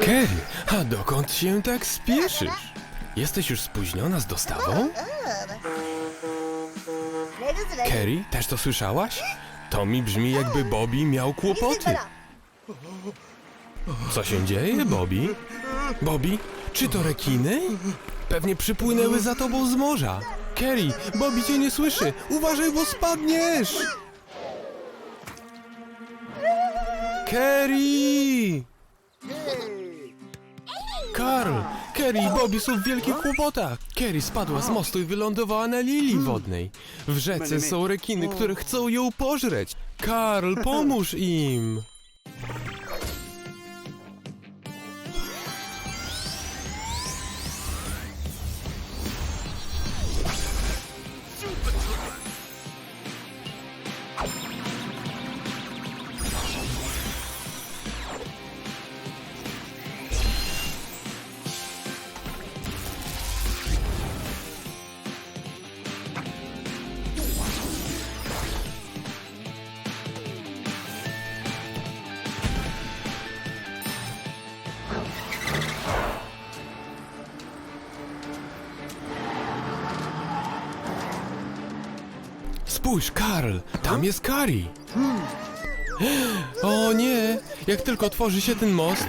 Kerry, a dokąd się tak spieszysz? Jesteś już spóźniona z dostawą? Kerry, też to słyszałaś? To mi brzmi jakby Bobby miał kłopoty. Co się dzieje, Bobby? Bobby, czy to rekiny? Pewnie przypłynęły za tobą z morza. Kerry, Bobby cię nie słyszy. Uważaj, bo spadniesz! Kerry! Karl, Kerry i Bobby są w wielkich kłopotach. Kerry spadła z mostu i wylądowała na lilii wodnej. W rzece są rekiny, które chcą ją pożreć. Karl, pomóż im! Spójrz, Karl, tam jest Kari. O nie, jak tylko otworzy się ten most,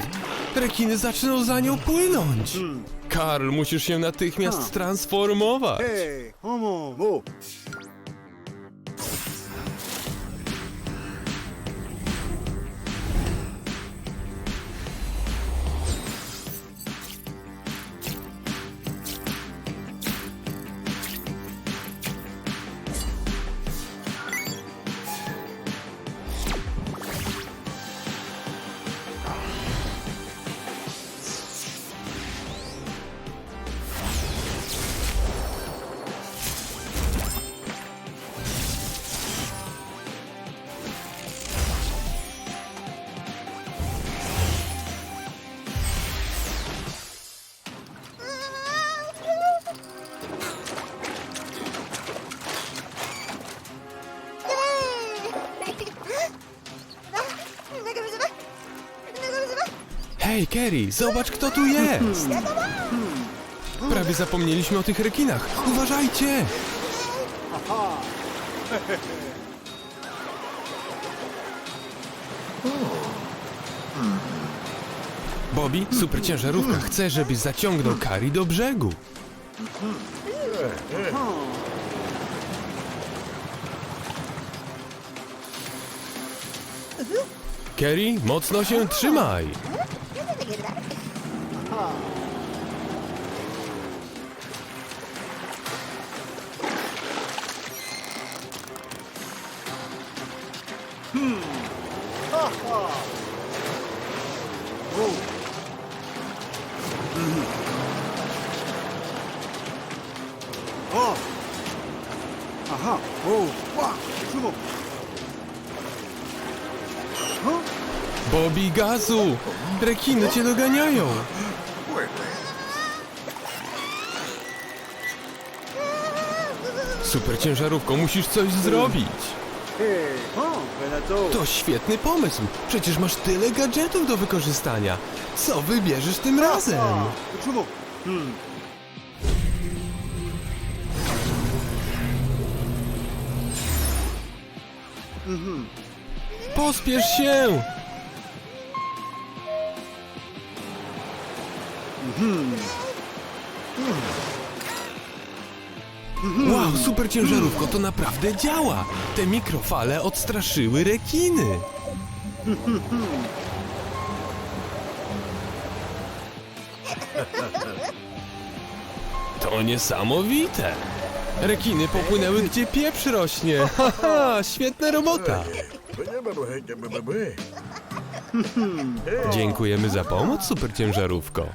rekiny zaczną za nią płynąć. Karl, musisz się natychmiast transformować. Hey, 어머, Hej, Kerry, zobacz kto tu jest. Prawie zapomnieliśmy o tych rekinach. Uważajcie! Bobby, super ciężarówka, chce, żebyś zaciągnął Kari do brzegu. Kerry, mocno się trzymaj! Aha. Bobby gazu! Rekiny no cię doganiają! super ciężarówką, musisz coś zrobić. To świetny pomysł. Przecież masz tyle gadżetów do wykorzystania. Co wybierzesz tym razem? Pospiesz się! Hmm. Wow, super ciężarówko, to naprawdę działa! Te mikrofale odstraszyły rekiny! To niesamowite! Rekiny popłynęły gdzie pieprz rośnie! Haha, świetna robota! Dziękujemy za pomoc, super ciężarówko.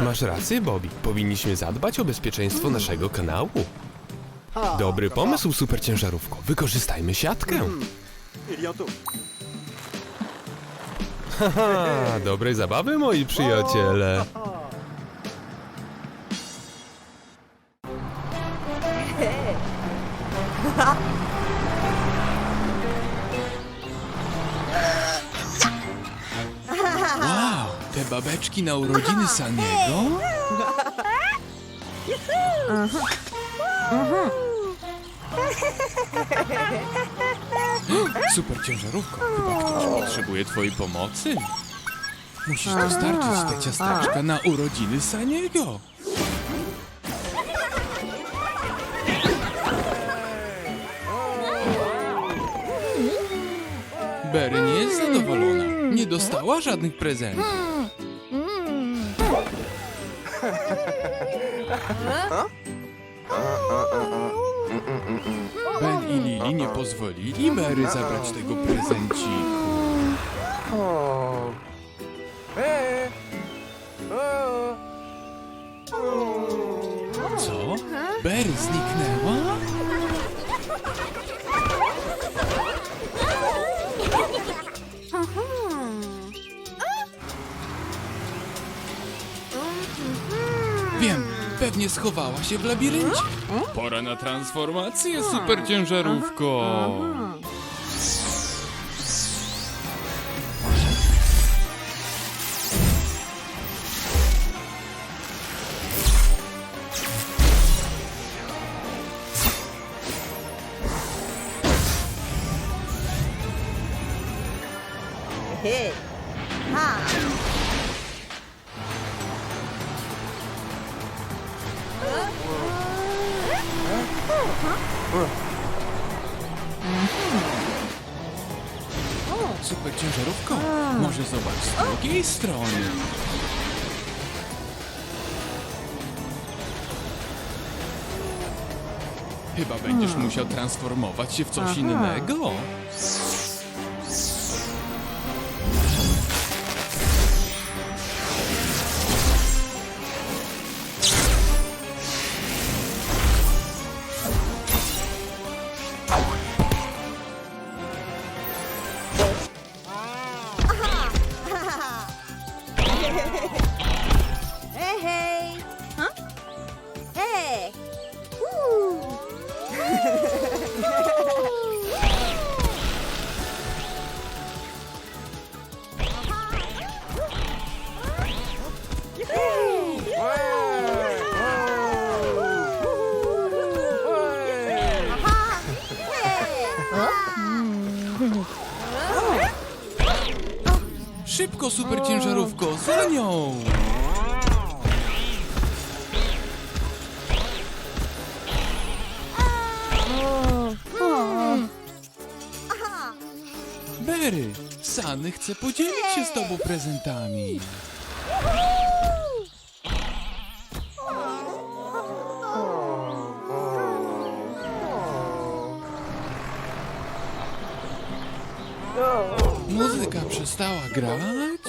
Masz rację, Bobby. Powinniśmy zadbać o bezpieczeństwo naszego kanału. Dobry pomysł, superciężarówko. Wykorzystajmy siatkę. Haha, dobrej zabawy, moi przyjaciele. babeczki na urodziny Saniego? Super ciężarówko, chyba ktoś potrzebuje twojej pomocy. Musisz dostarczyć te ciasteczka na urodziny Saniego. Berry nie jest zadowolona. Nie dostała żadnych prezentów. Ben i Lili nie pozwolili Berry zabrać tego prezenciku. Co? Berry zniknęła? Pewnie schowała się w labiryncie. Pora na transformację, super strony. Chyba będziesz musiał transformować się w coś innego. Szybko, super ciężarówko, za nią! Berry, Sany chce podzielić się z tobą prezentami. Grać?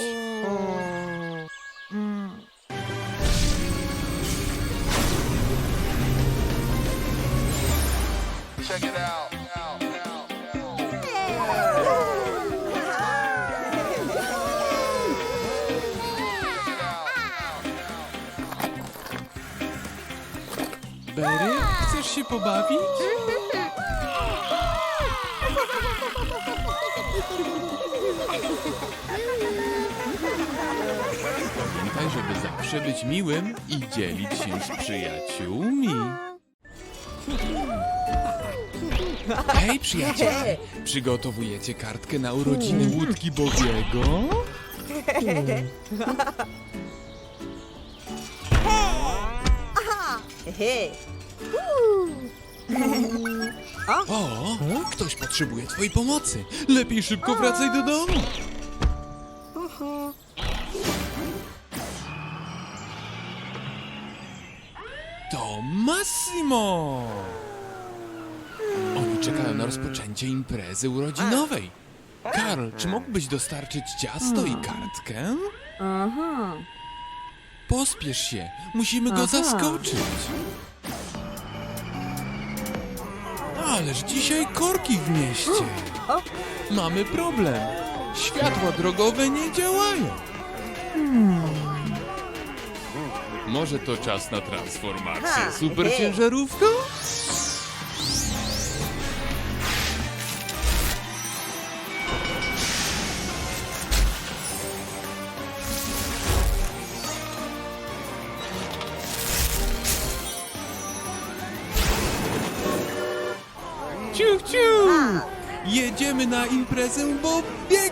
Berry, chcesz się pobawić? Pamiętaj, żeby zawsze być miłym i dzielić się z przyjaciółmi. Hej, przyjaciele! Przygotowujecie kartkę na urodziny łódki Bobiego? Hey. O, ktoś potrzebuje twojej pomocy. Lepiej szybko wracaj do domu. Massimo! Oni czekają na rozpoczęcie imprezy urodzinowej. Karl, czy mógłbyś dostarczyć ciasto i kartkę? Aha. Pospiesz się, musimy go zaskoczyć. Ależ dzisiaj korki w mieście. Mamy problem. Światła drogowe nie działają. Może to czas na transformację. Super ciężarówka? Ciuch! Jedziemy na imprezę Bobie!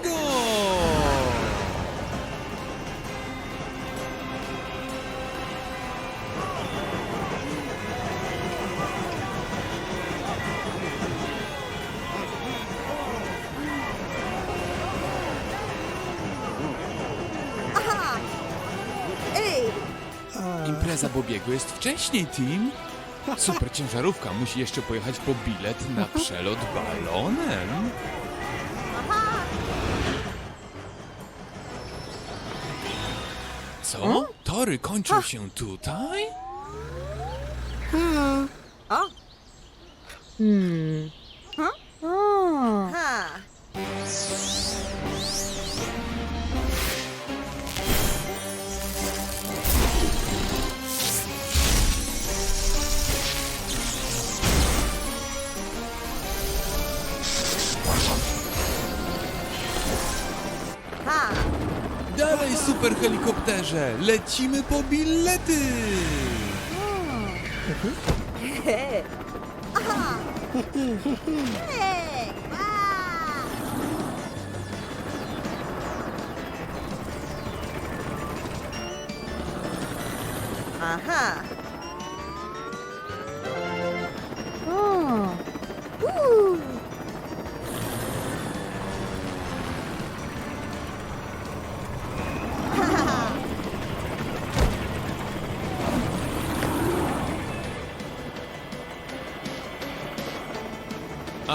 Impreza Bobiego jest wcześniej, Tim. Super ciężarówka musi jeszcze pojechać po bilet na przelot balonem. Co? Tory kończą się tutaj? O! Hmm. Super helikopterze! Lecimy po bilety! Aha!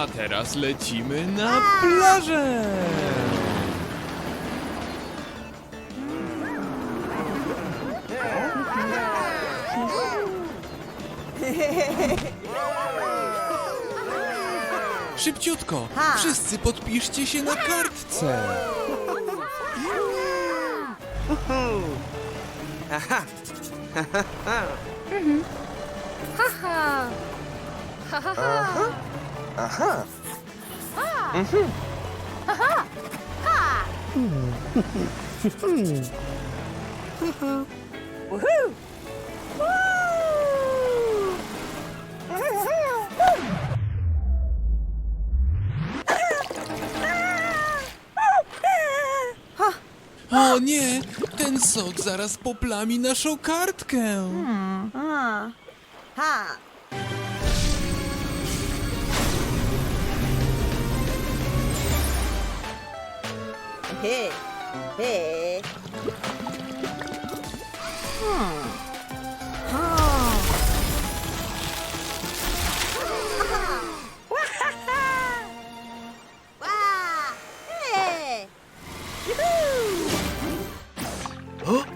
A teraz lecimy na plażę! Szybciutko! Wszyscy podpiszcie się na kartce! Woohoo! O nie! Ten sok zaraz poplami naszą kartkę! Ha! Ha! Hey! Hey! Hmm.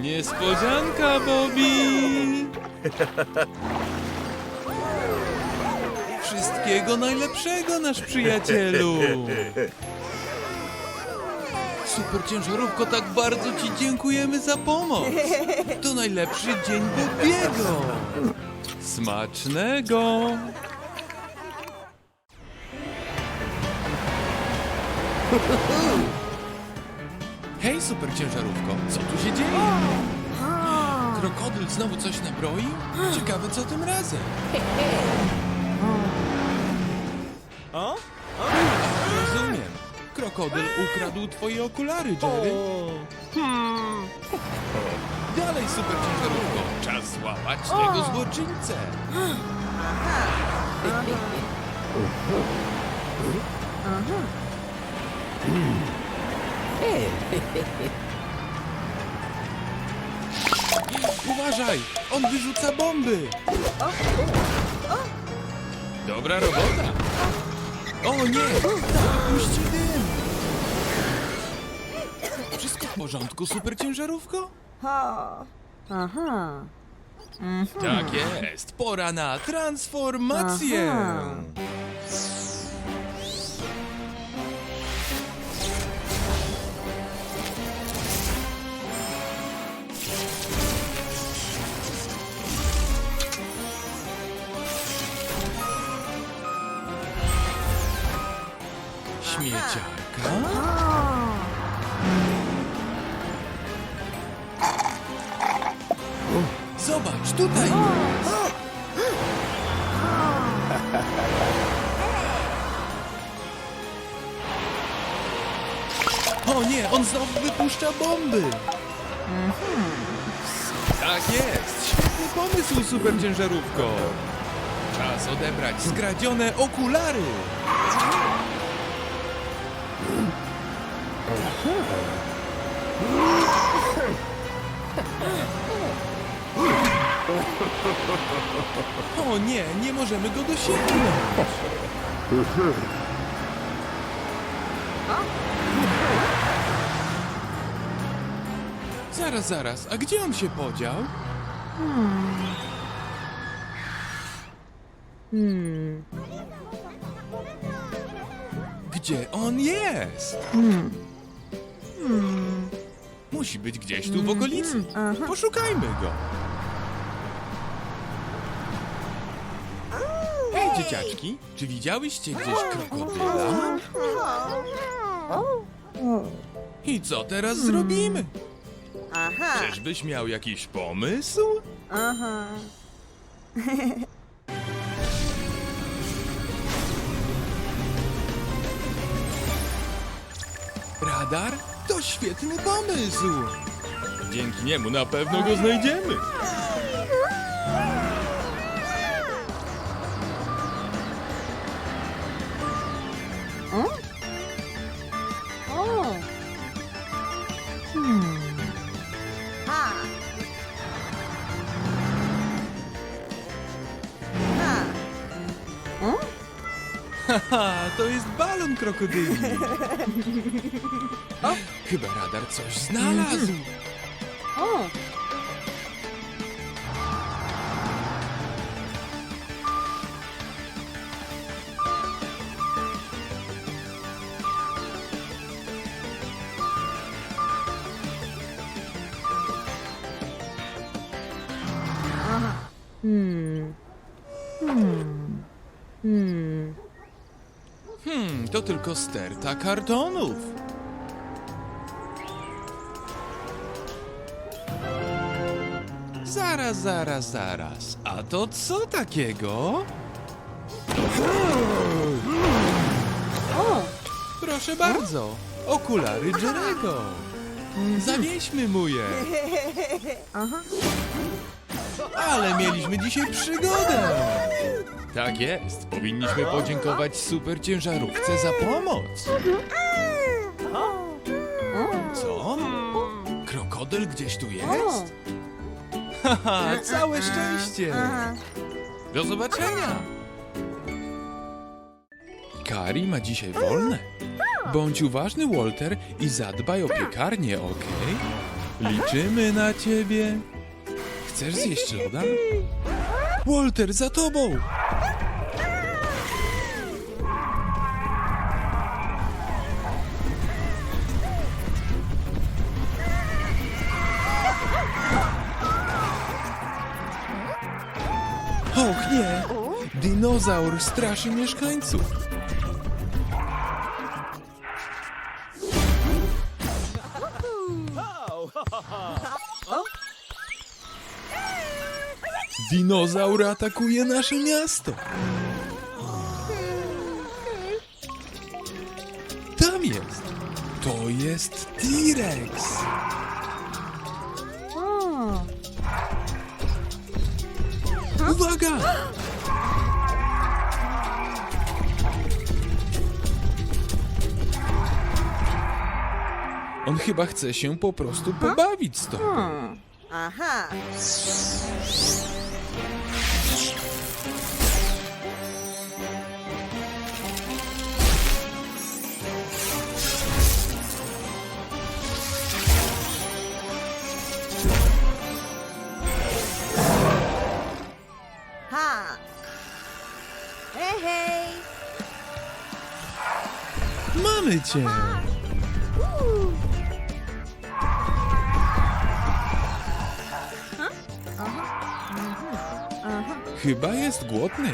Niespodzianka, Bobby! Wszystkiego najlepszego, nasz przyjacielu! Super ciężarówko, tak bardzo Ci dziękujemy za pomoc! To najlepszy dzień Bobiego! Smacznego! Hej, super ciężarówko, co tu się dzieje? Krokodyl znowu coś nabroi? Ciekawe co tym razem. Rozumiem. Krokodyl ukradł twoje okulary, Jerry. Dalej, super ciężarówko. Czas złapać tego złoczyńcę. Uważaj! On wyrzuca bomby! Dobra robota! O nie! Dym! Wszystko w porządku, super ciężarówko? Ha! Aha! Tak jest, pora na transformację! Aha. Śmieciarka? Zobacz, tutaj! O nie, on znowu wypuszcza bomby! Mhm. Tak jest! Świetny pomysł, superciężarówko! Czas odebrać zgradzione okulary! Mhm. O nie, nie możemy go dosięgnąć! Zaraz, zaraz, a gdzie on się podział? Hmm. Gdzie on jest? Musi być gdzieś tu w okolicy. Aha. Poszukajmy go. Hej, dzieciaczki, czy widziałyście gdzieś krokodyla? I co teraz zrobimy? Aha. Czyżbyś miał jakiś pomysł? Aha. Radar? To świetny pomysł! Dzięki niemu na pewno go znajdziemy. O? O. Hmm. Ha. Ha. O? Haha, to jest balon krokodyli. Chyba radar coś znalazł. O. Hmm. Hmm. Hmm. Hmm, to tylko sterta kartonów. Zaraz, zaraz, zaraz. A to co takiego? O. Proszę bardzo. Okulary Jerego. Zawieźmy mu je. Aha. Ale mieliśmy dzisiaj przygodę. Tak jest. Powinniśmy podziękować super ciężarówce za pomoc. Co? Krokodyl gdzieś tu jest? Haha, całe szczęście. Do zobaczenia. Kari ma dzisiaj wolne. Bądź uważny, Walter, i zadbaj o piekarnię, okej? Liczymy na ciebie. Chcesz zjeść loda? Walter, za tobą! Och nie! Dinozaur straszy mieszkańców. Dinozaur atakuje nasze miasto. Tam jest. To jest T-Rex. Uwaga! On chyba chce się po prostu pobawić z tobą. Hmm. Aha. Chyba jest głodny.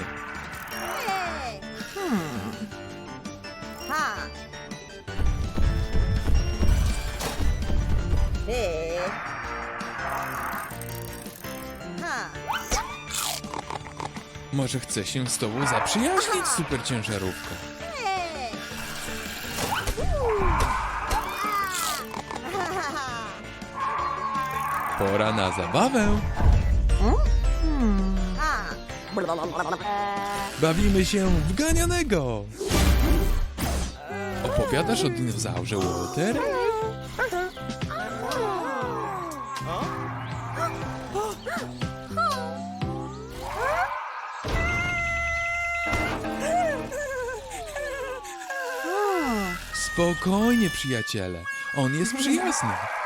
Może chce się z tobą zaprzyjaźnić, super Pora na zabawę. Bawimy się w ganianego. Opowiadasz o dinozaurze, Walter? Spokojnie, przyjaciele. On jest przyjazny.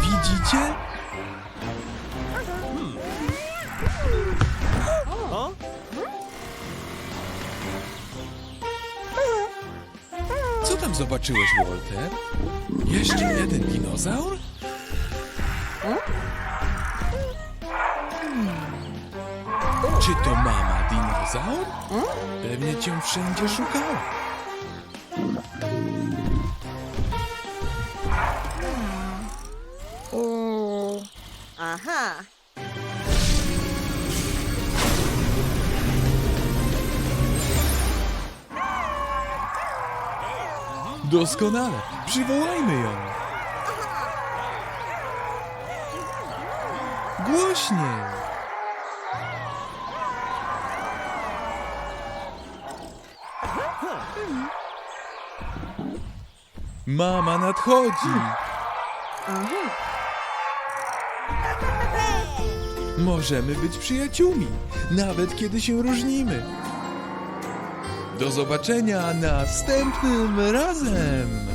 Widzicie? Co tam zobaczyłeś, Walter? Jeszcze jeden dinozaur? Czy to mama dinozaur? Pewnie cię wszędzie szukała. Aha. Doskonale. Przywołajmy ją. Głośniej. Mama nadchodzi. Możemy być przyjaciółmi, nawet kiedy się różnimy. Do zobaczenia następnym razem.